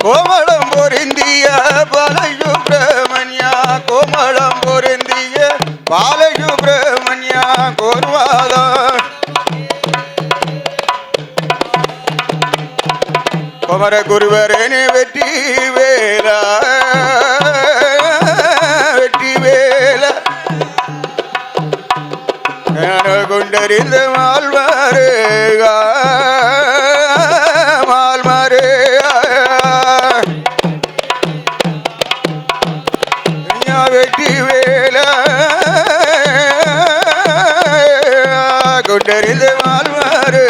கோமளம் பொருந்திய பாலசுப்ரமணியா கோமளம் பொருந்திய பாலசுப்ரமணியா கோர்வாதம் குமர குருவரே குட்டறிந்து வாழ்வாரு.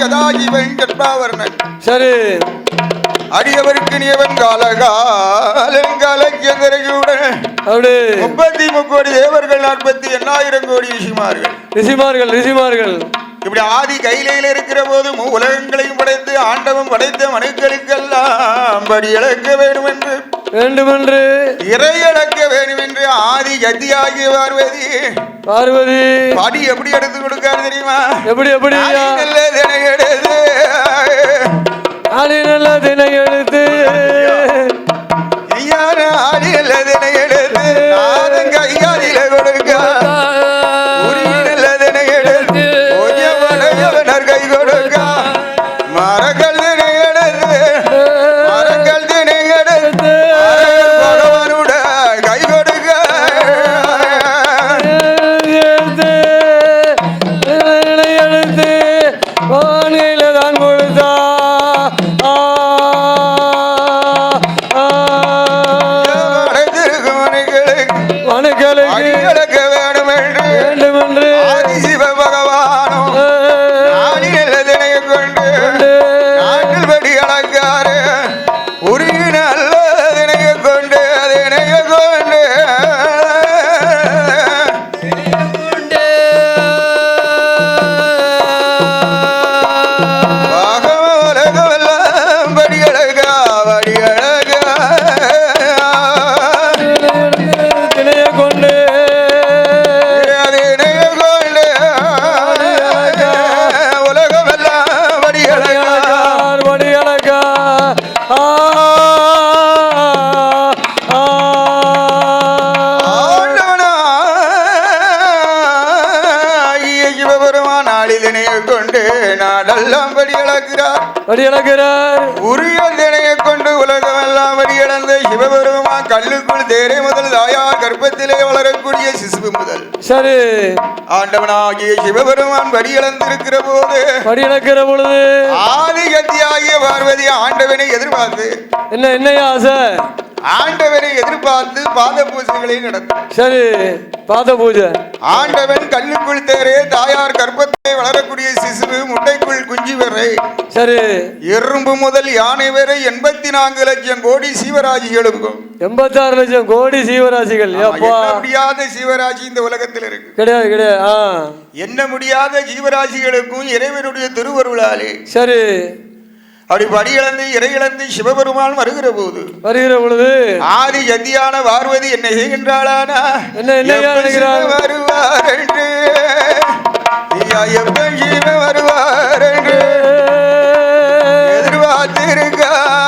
ஜதாஜீவன் கற்பாவர்ணன் சரி. அடியவருக்கு நியவன் காலகாலங்காலங்கியுடன் முப்பத்தி முக்கோடி தேவர்கள் நாற்பத்தி எண்ணாயிரம் கோடி ரிஷிமார்கள். ரிஷிமார்கள் ரிஷிமார்கள். இப்படி ஆதி கையிலையில் இருக்கிற போது உலகங்களையும் படைத்து ஆண்டவம் படைத்த மனுக்களுக்கெல்லாம் படி இழக்க வேண்டும் என்று வேண்டுமென்று. இறை இழக்க வேண்டும் என்று ஆதி கதி ஆகிய பார்வதி. பார்வதி. படி எப்படி எடுத்து கொடுக்காரு தெரியுமா? எப்படி எப்படி நல்ல தினம் எடுத்து. நல்ல தினம் எடுத்து திணையை கொண்டு நாடெல்லாம் வடியளக்கிறார் கல்லுக்குள் தேரை முதல் தாயார் கர்ப்பத்திலே வளரக்கூடிய சிசு முதல். சரி. ஆண்டவனாகிய சிவபெருமான் வடியளந்திருக்கிற போது வடியளக்கிற பொழுது ஆதிகத்தியாகிய பார்வதி ஆண்டவனை எதிர்பார்த்து என்ன என்னையா சார் ஆண்டவரை எதிர்பார்த்து பாத பூஜைகளை நடத்தும் சரி பாத பூஜை ஆண்டவன் கண்ணுக்குள் தேரே தாயார் கர்ப்பத்தை வளரக்கூடிய சிசுவு முட்டைக்குள் குஞ்சு வரை சரி. எறும்பு முதல் யானை வரை எண்பத்தி நான்கு லட்சம் கோடி சீவராஜிகளும் எண்பத்தி ஆறு லட்சம் கோடி சீவராசிகள். முடியாத சீவராசி இந்த உலகத்தில் இருக்கு. கிடையாது கிடையாது என்ன முடியாத ஜீவராசிகளுக்கும் இறைவனுடைய திருவருளாலே. சரி. அப்படி படி இழந்து இறை இழந்து சிவபெருமான் வருகிற போது வருகிற பொழுது ஆதி ஜத்தியான பார்வதி என்ன செய்கின்றாளானா? என்ன-? சிவன் வருவார் என்று ஐயா, எப்ப வருவார் என்று எதிர்பார்த்திருக்காளே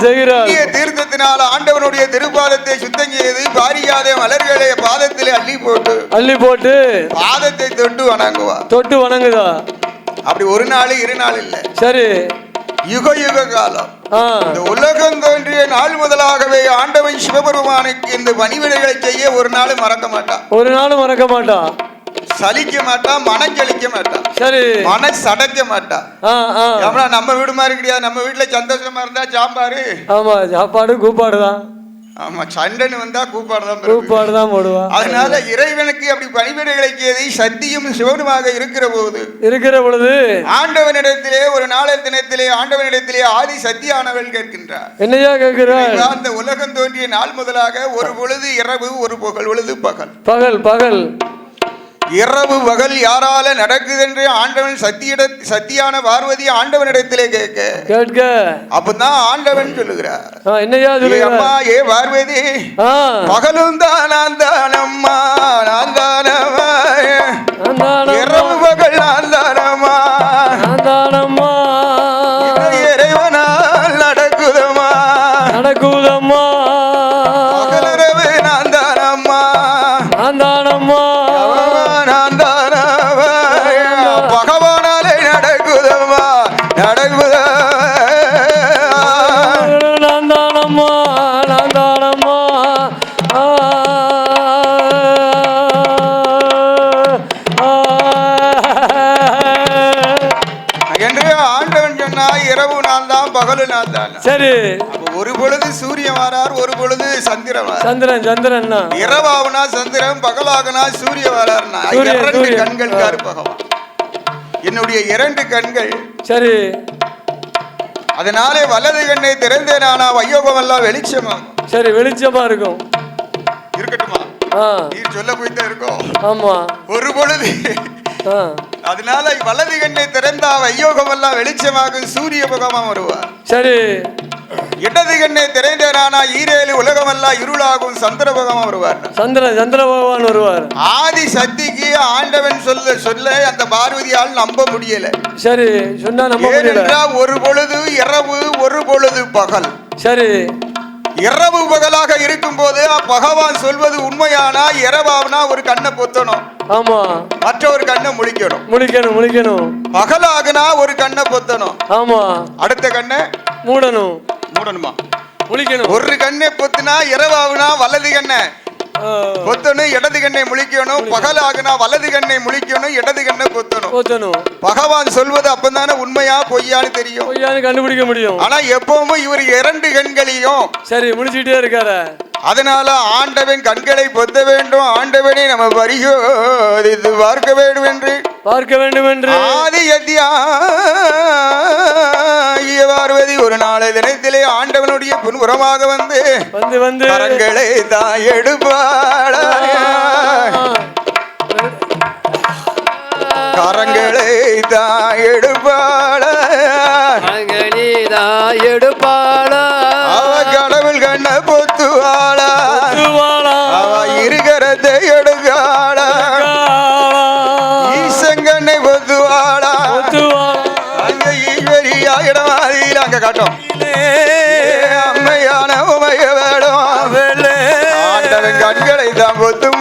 தீர்த்தத்தினால் ஆண்டவனுடைய திருப்பாதத்தை சுத்தம் செய்து பாரியாத மலர்களை பாதத்தில் அள்ளி போட்டு அள்ளி போட்டு பாதத்தை தொட்டு வணங்குவார். தொட்டு வணங்குதா? அப்படி ஒரு நாள் இரு நாள் இல்லை. சரி. யுக யுக காலம். இந்த உலகம் தோன்றிய நாள் முதலாகவே ஆண்டவன் சிவபெருமானுக்கு இந்த பணிவிடைகளை செய்ய ஒரு நாள் மறக்க மாட்டான். ஒரு நாளும் மறக்க மாட்டான். சலிக்க மாட்டான் மனம் சலிக்க மாட்டான் சரி. மன சடைக்க மாட்டான் ஆ ஆ. ஏம்னா நம்ம வீடு மாதிரி கிடையாது நம்ம வீட்டுல சந்தோஷமா இருந்தா சாம்பாரு. ஆமா சாப்பாடு கூப்பாடு தான். ஆமா சண்டைன்னு வந்தா கூப்பாடு தான் பிறகு. கூப்பாடு தான் போடுவா. அதனால இறைவனுக்கு அப்படி பணிவிடைகளை செய்து சத்தியும் சிவனுமாக இருக்கிற போது. இருக்கிற பொழுது ஆண்டவனிடத்திலே ஒரு நாளைய தினத்திலே ஆண்டவனிடத்திலே ஆதி சத்தியானவள் கேட்கின்றார். என்னையா கேட்கிறாள் இறைவா, அந்த உலகம் தோன்றிய நாள் முதலாக ஒரு பொழுது இரவு ஒரு பகல் பொழுது பகல். பகல் பகல். இரவு பகல் யாரால நடக்குதென்று ஆண்டவன் சத்தியிட சத்தியான பார்வதி ஆண்டவனிடத்திலே கேட்க. கேட்க. அப்பதான் ஆண்டவன் சொல்லுகிறார். என்னையா அம்மா ஏ பார்வதி பகலும் தான் நான் நான் தானம்மா நான் தானம்மா, இரவு பகல் நான் தானம்மா. நடக்குதா நான் தானம்மா நான் தானம்மா ஆ, ஆ, என்று ஆண்டவன் சொன்னா இரவு நான் தான் பகலு நான் தான் சரி ஒரு பொழுது சூரியன் வரார் ஒரு பொழுது சந்திரன் சந்திரன் சந்திரன் இரவாகுனா சந்திரன் பகலாகுனா சூரிய வரார்னா. இரண்டு. கண்கள் காரு பகவான் என்னுடைய இரண்டு கண்கள் சரி. அதனாலே வலது கண்ணை திறந்தேனானா வையோகமெல்லாம் வெளிச்சமாகும் சரி வெளிச்சமா இருக்கும். இருக்கட்டுமா? நீர் சொல்ல போய்தான் இருக்கோம் ஆமா. ஒரு பொழுது. அதனால வலது கண்ணை திறந்தா வையோகமெல்லாம் வெளிச்சமாகும் சூரிய பகவான் வருவார். சரி. இடது கண்ணை திறந்தேனானா ஈரேழு உலகமெல்லாம் இருளாகும் சந்திர பகவான் வருவார். சந்திரன் சந்திர பகவான் வருவார். ஆதி சக்திக்கு ஆண்டவன் சொல்ல சொல்ல அந்த பார்வதியால் நம்ப முடியல. சரி சொன்னா நம்ப முடியல. ஒரு பொழுது இரவு ஒரு பொழுது பகல். சரி. இரவு பகலாக இருக்கும்போது பகவான் சொல்வது உண்மையானா இரவானா ஒரு கண்ணை பொத்தணும். ஆமா. மற்ற ஒரு கண்ணை முழிக்கணும். முழிக்கணும் முழிக்கணும். பகலாகுனா ஒரு கண்ணை பொத்தணும். ஆமா. அடுத்த கண்ணை மூடணும். மூடணுமா? முழிக்கணும். ஒரு கண்ணை பொத்துனா இரவாகுனா வலது கண்ணை. பொத்தணும் இடது கண்ணை முழிக்கணும். பகலாகுனா வலது கண்ணை முழிக்கணும். இடது கண்ணை பொத்தணும். போத்தணும். பகவான் சொல்வது அப்பதானே உண்மையா பொய்யான்னு தெரியும். பொய்யான்னு கண்டுபிடிக்க முடியும். ஆனா எப்பவும் இவர் இரண்டு கண்களையும் சரி முடிச்சுக்கிட்டே இருக்காரு. அதனால ஆண்டவன் கண்களை பொத்த வேண்டும் ஆண்டவனை நம்ம பரிசோதித்து பார்க்க வேண்டும் என்று பார்க்க வேண்டும் என்று ஆதி பார்வதி ஒரு நாளை தினத்திலே ஆண்டவனுடைய புன்புறமாக வந்து வந்து வந்து கரங்களை தான் எடுப்பாள? கரங்களை தான் எடுப்பாள? அங்கனிதா எடுப்பாளா? அவ கடவுள் கண்ண பொத்துவாளா. அவ இருகரத்தை எடுக்காளா? ஈசங்கண்ணை பொத்துவாளா. அங்க ஈஸ்வரியா இடமாதியில் அங்க காட்டும். அம்மையான உமைய வேடம் ஆண்டவன் கண்களை தான் பொத்தும்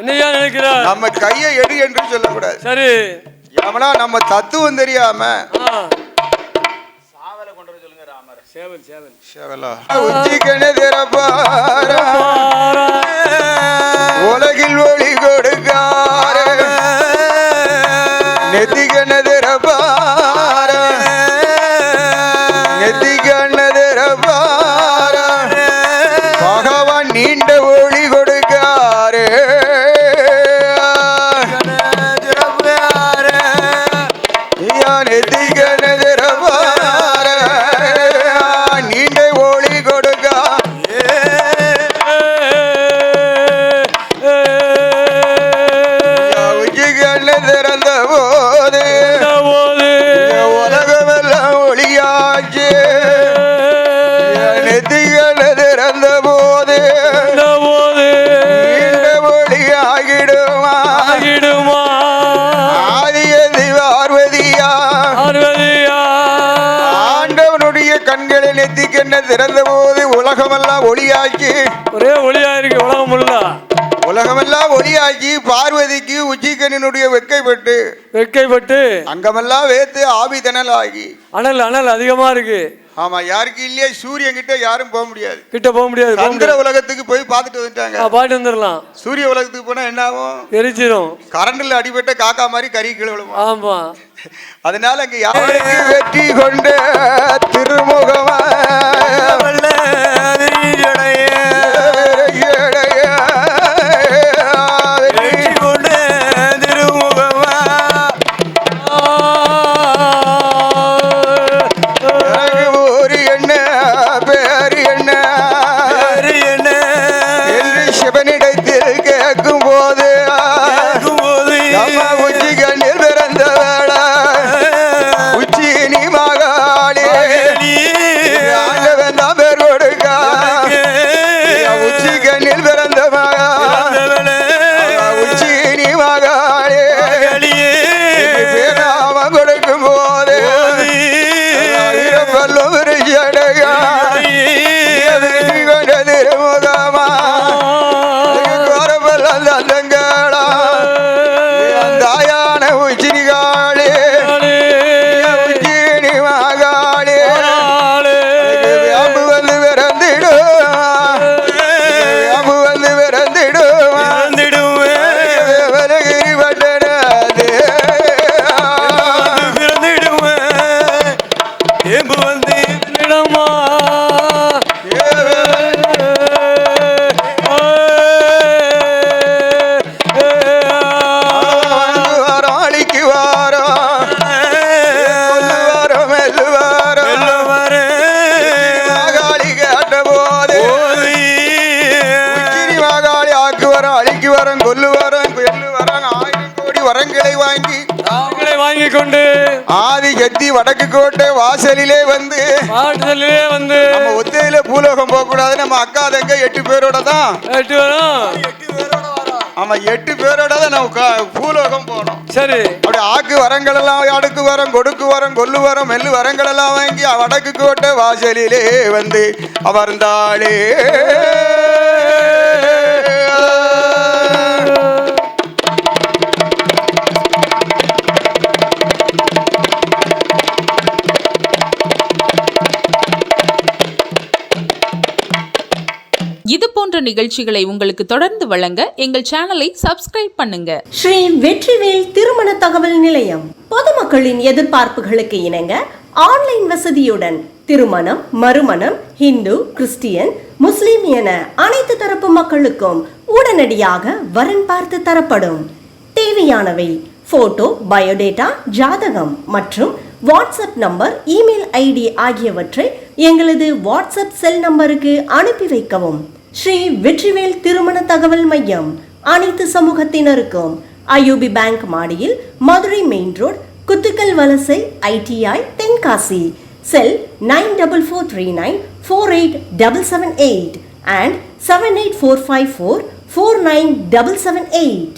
என்னையா நினைக்கிறார்? நம்ம கையை எடு என்று சொல்லக்கூடாது. சரி. ஏமனா நம்ம தத்துவம் தெரியாம. சேவல் சேவல் திறப்பார. உலகில் ஒளி கொடுக்கார. நெத்திகன ஒளியாக்கி பார்வதிக்கு உச்சிக்கண்ணினுடைய வெட்கைப்பட்டு வெட்கைப்பட்டு அங்கமெல்லாம் வேத்து ஆவி திணலாகி. அனல் அனல் அதிகமா இருக்கு. ஆமா யாருக்கு இல்லையே சூரியன் கிட்ட யாரும் போக முடியாது. கிட்ட போக முடியாது சந்திர. உலகத்துக்கு போய் பார்த்துட்டு வந்துட்டாங்க. பாட்டு வந்துடலாம். சூரிய உலகத்துக்கு போனா என்ன ஆகும்? எரிச்சிரும் கரண்டில் அடிபட்ட காக்கா மாதிரி கறி கீழே விழுமா? ஆமா. அதனால அங்க யாருக்கு வெற்றி கொண்ட திருமுகமா பூலோகம் போக கூடாது நம்ம அக்கா தங்க எட்டு பேரோட தான். எட்டு வரும். ஆமா எட்டு பேரோட தான் நம்ம க- பூலோகம் போனோம். சரி. அப்படி ஆக்கு வரங்கள் எல்லாம் அடுக்கு வரம் கொடுக்கு வரம் கொல்லு வரம் மெல்லு வரங்கள் எல்லாம் வாங்கி வடக்கு கோட்டை வாசலிலே வந்து அமர்ந்தாளே. போன்ற நிகழ்ச்சிகளை உங்களுக்கு தொடர்ந்து வழங்க எங்கள் சேனலை சப்ஸ்கிரைப் பண்ணுங்க. ஸ்ரீ வெற்றிவேல் திருமண தகவல் நிலையம். பொதுமக்களின் எதிர்பார்ப்புகளுக்கு இணங்க ஆன்லைன் வசதியுடன் திருமணம் மறுமணம் ஹிந்து கிறிஸ்டியன் முஸ்லிம் என அனைத்து தரப்பு மக்களுக்கும் உடனடியாக வரன் பார்த்து தரப்படும். தேவையானவை போட்டோ பயோடேட்டா ஜாதகம் மற்றும் வாட்ஸ்அப் நம்பர் இமெயில் ஐடி ஆகியவற்றை எங்களது வாட்ஸ்அப் செல் நம்பருக்கு அனுப்பி வைக்கவும். ஸ்ரீ வெற்றிவேல் திருமண தகவல் மையம் அனைத்து சமூகத்தினருக்கும் ஐயூபி பேங்க் மாடியில் Madurai main road Kuthukkal Valasai ITI Tenkasi cell nine double four three nine four eight double seven eight and seven eight four five four four nine double seven eight.